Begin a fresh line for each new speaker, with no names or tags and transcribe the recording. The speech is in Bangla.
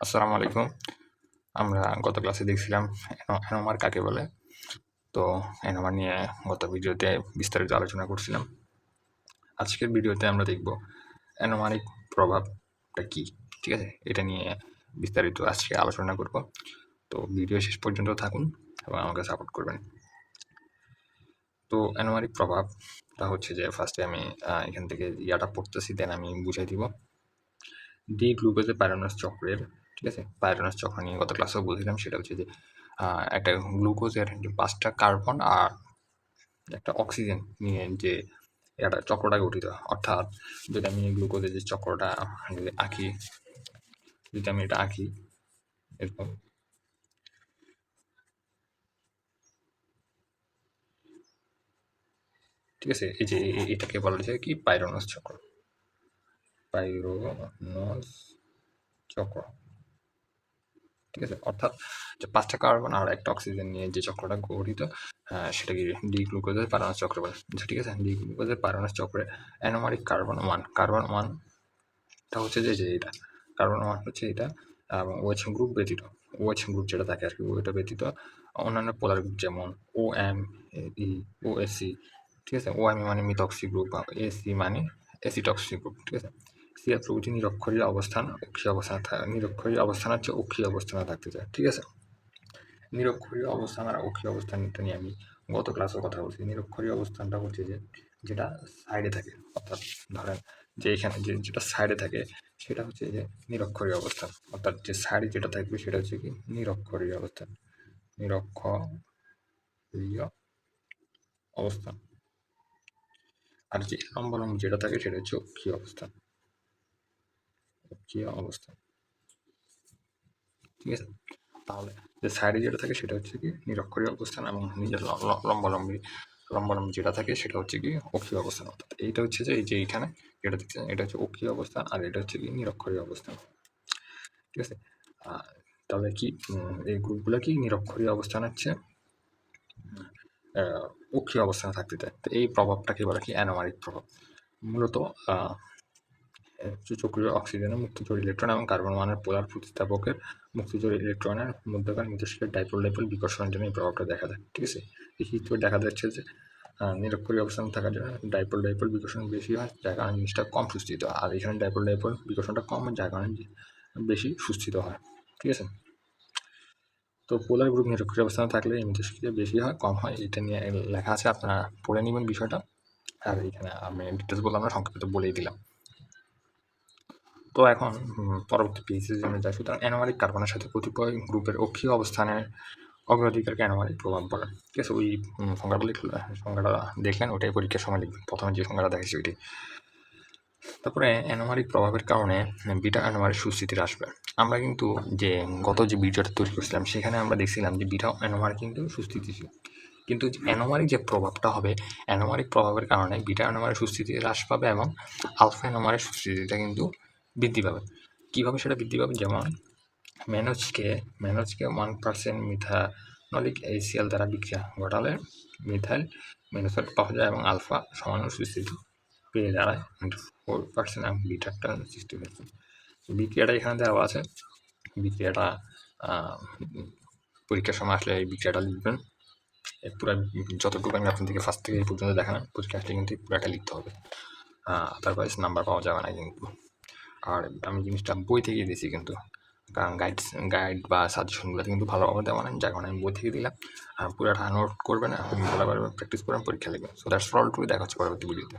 আসসালামু আলাইকুম। আমরা গত ক্লাসে দেখছিলাম অ্যানো- অ্যানোমার কাকে বলে? তো অ্যানোমার নিয়ে গত ভিডিওতে বিস্তারিত আলোচনা করছিলাম। আজকের ভিডিওতে আমরা দেখব অ্যানোমারিক প্রভাবটা কি, ঠিক আছে? এটা নিয়ে বিস্তারিত আজকে আলোচনা করব। তো ভিডিও শেষ পর্যন্ত থাকুন এবং আমাকে সাপোর্ট করবেন। তো অ্যানোমারিক প্রভাবটা হচ্ছে যে ফার্স্টে আমি এখান থেকে ইয়াটা পড়তেছি দেন আমি বুঝাই দিব। ডি গ্লুকোজে প্যারানাস চক্রের ঠিক আছে? প্যারানাস চক্র নিয়ে গত ক্লাসেও বলছিলাম, সেটা হচ্ছে যে একটা গ্লুকোজের যে পাঁচটা কার্বন আর একটা অক্সিজেন নিয়ে যে একটা চক্রটা গঠিত অর্থাৎ যদি আমি গ্লুকোজের যে চক্রটা যদি আঁকি, যদি আমি এটা আঁকি, এরকম। ঠিক আছে? এই যে এটাকে বলা যায় কি? পাইরোনাস চক্র। পাইরোনাস চক্র। ঠিক আছে? অর্থাৎ যে পাঁচটা কার্বন আর একটা অক্সিজেন নিয়ে যে চক্রটা গঠিত আহ, সেটাকে ডি গ্লুকোজের পারানাস চক্র বলে। আচ্ছা, ঠিক আছে? ডি গ্লুকোজের পারানাস চক্রে অ্যানোমারিক কার্বন ওয়ান। কার্বন ওয়ানটা হচ্ছে যে এটা। কার্বন ওয়ান হচ্ছে এটা এবং ওয়েচ গ্রুপ ব্যতীত। ওয়েচ গ্রুপ যেটা থাকে আর কি ওইটা ব্যতীত অন্যান্য পোলার গ্রুপ যেমন ও এম ই ও এস ঠিক আছে? ও এম মানে মিথক্সি গ্রুপ বা এসি মানে এসিটক্সি গ্রুপ ঠিক আছে? সিএল প্রভৃতি নিরক্ষরীয় অবস্থান, অক্ষীয় অবস্থান, নিরক্ষরীয় অবস্থান হচ্ছে অক্ষীয় অবস্থানে থাকতে চায় ঠিক আছে? নিরক্ষরীয় অবস্থান আর অক্ষীয় অবস্থানটা নিয়ে আমি গত ক্লাসেও কথা বলছি। নিরক্ষরীয় অবস্থানটা হচ্ছে যে, যেটা সাইডে থাকে, অর্থাৎ ধরেন যে এখানে যে, যেটা সাইডে থাকে, সেটা হচ্ছে যে নিরক্ষরীয় অবস্থান। অর্থাৎ যে সাইডে যেটা থাকবে, সেটা হচ্ছে কি নিরক্ষরীয় অবস্থান। নিরক্ষরীয় অবস্থান। আর যে লম্বলম্ব যেটা থাকে, সেটা হচ্ছে অক্ষীয় অবস্থান। অক্ষীয় অবস্থান ঠিক আছে? তাহলে যে সাইডে যেটা থাকে সেটা হচ্ছে কি নিরক্ষরীয় অবস্থান এবং নিজের লম্বালম্বী লম্বালম্বী যেটা থাকে সেটা হচ্ছে কি অক্ষীয় অবস্থান অর্থাৎ এইটা হচ্ছে যে এই যে এইখানে যেটা দেখছেন, এটা হচ্ছে অক্ষীয় অবস্থান আর এটা হচ্ছে কি নিরক্ষরীয় অবস্থান। ঠিক আছে? তাহলে কি এই গ্রুপগুলো কি নিরক্ষরীয় অবস্থান হচ্ছে? অক্ষীয় অবস্থানে থাকতে চায়। তো এই প্রভাবটাকে বলে কি অ্যানোমারিক প্রভাব। মূলত চক্রীয় অক্সিজেনের মুক্তচর ইলেকট্রন এবং কার্বন ওয়ানের পোলার প্রতিস্থাপকের মুক্তচর ইলেকট্রনের মধ্যকার মিথস্ক্রিয়ার ডাইপোল ডাইপোল বিকর্ষণের জন্য এই প্রভাবটা দেখা যায় ঠিক আছে? এই দেখা যাচ্ছে যে আহ, নিরক্ষরীয় অবস্থান থাকার জন্য ডাইপোল ডাইপোল বিকর্ষণ বেশি হয় যার কারণে জিনিসটা কম সুস্থিত হয়। আর এখানে ডাইপোল ডাইপোল বিকর্ষণটা কম যার কারণে বেশি সুস্থিত হয় ঠিক আছে? তো পোলার গ্রুপ নিরক্ষরীয় অবস্থানে থাকলে মিথস্ক্রিয়া বেশি হয় কম হয় এটা নিয়ে লেখা আছে আপনারা পড়ে নেবেন বিষয়টা। আর এখানে আমি ডিটেলস বললাম না সংক্ষেপে বলেই দিলাম। তো এখন পরবর্তী পেজের জন্য যাই। সুতরাং অ্যানোমারিক কার্বনের সাথে কতিপয় গ্রুপের অক্ষীয় অবস্থানের অগ্রাধিকারকে অ্যানোমারিক প্রভাব বলে। ঠিক আছে, ওই সংজ্ঞাটা লিখল সংজ্ঞাটা দেখলেন ওটাই পরীক্ষার সময় লিখবেন। প্রথমে যে সংজ্ঞাটা দেখেছি ওইটাই। তারপরে অ্যানোমারিক প্রভাবের কারণে বিটা অ্যানোমারিক সুস্থিতির আসবে আমরা কিন্তু যে গত যে ভিডিওটা তৈরি করছিলাম, সেখানে আমরা দেখছিলাম যে বিটা অ্যানোমার কিন্তু সুস্থিতি সুস্থিতিশীল। কিন্তু অ্যানোমারিক যে প্রভাবটা হবে অ্যানোমারিক প্রভাবের কারণে বিটা অ্যানোমারের সুস্থিতি হ্রাস পাবে এবং আলফা অ্যানোমারের সুস্থিতিটা কিন্তু বৃদ্ধি পাবে। কীভাবে সেটা বৃদ্ধি পাবে? যেমন ম্যানোজকে ম্যানোজকে ওয়ান পার্সেন্ট মিথানলিক এইসিএল দ্বারা বিক্রিয়া ঘটালে মিথাইল ম্যানোসেট পাওয়া যায় এবং আলফা সমান সুস্থিতি পেয়ে দাঁড়ায়। ফোর পার্সেন্ট এবং বিটারটা সিক্সটি পার্সেন্ট বিক্রিয়াটা এখানে দেওয়া আছে। বিক্রিয়াটা পরীক্ষার সময় আসলে এই বিক্রিয়াটা লিখবেন। পুরো যতটুকু আমি আপনাদেরকে ফার্স্ট থেকে এই পর্যন্ত দেখালাম, পরীক্ষা আসলে কিন্তু পুরাটা লিখতে হবে। আদারওয়াইজ নাম্বার পাওয়া যাবে না কিন্তু। আর আমি জিনিসটা বই থেকে দিয়েছি কিন্তু। কারণ গাইড গাইড বা সাজেশনগুলোতে কিন্তু ভালোভাবে দেওয়া নেন যার কারণে আমি বই থেকে দিলাম। আর পুরোটা নোট করবেন আপনি ভালোভাবে প্র্যাকটিস করবেন পরীক্ষা লিখবেন সো দ্যাটস ফল টু দেখা হচ্ছে পরবর্তী ভিডিওতে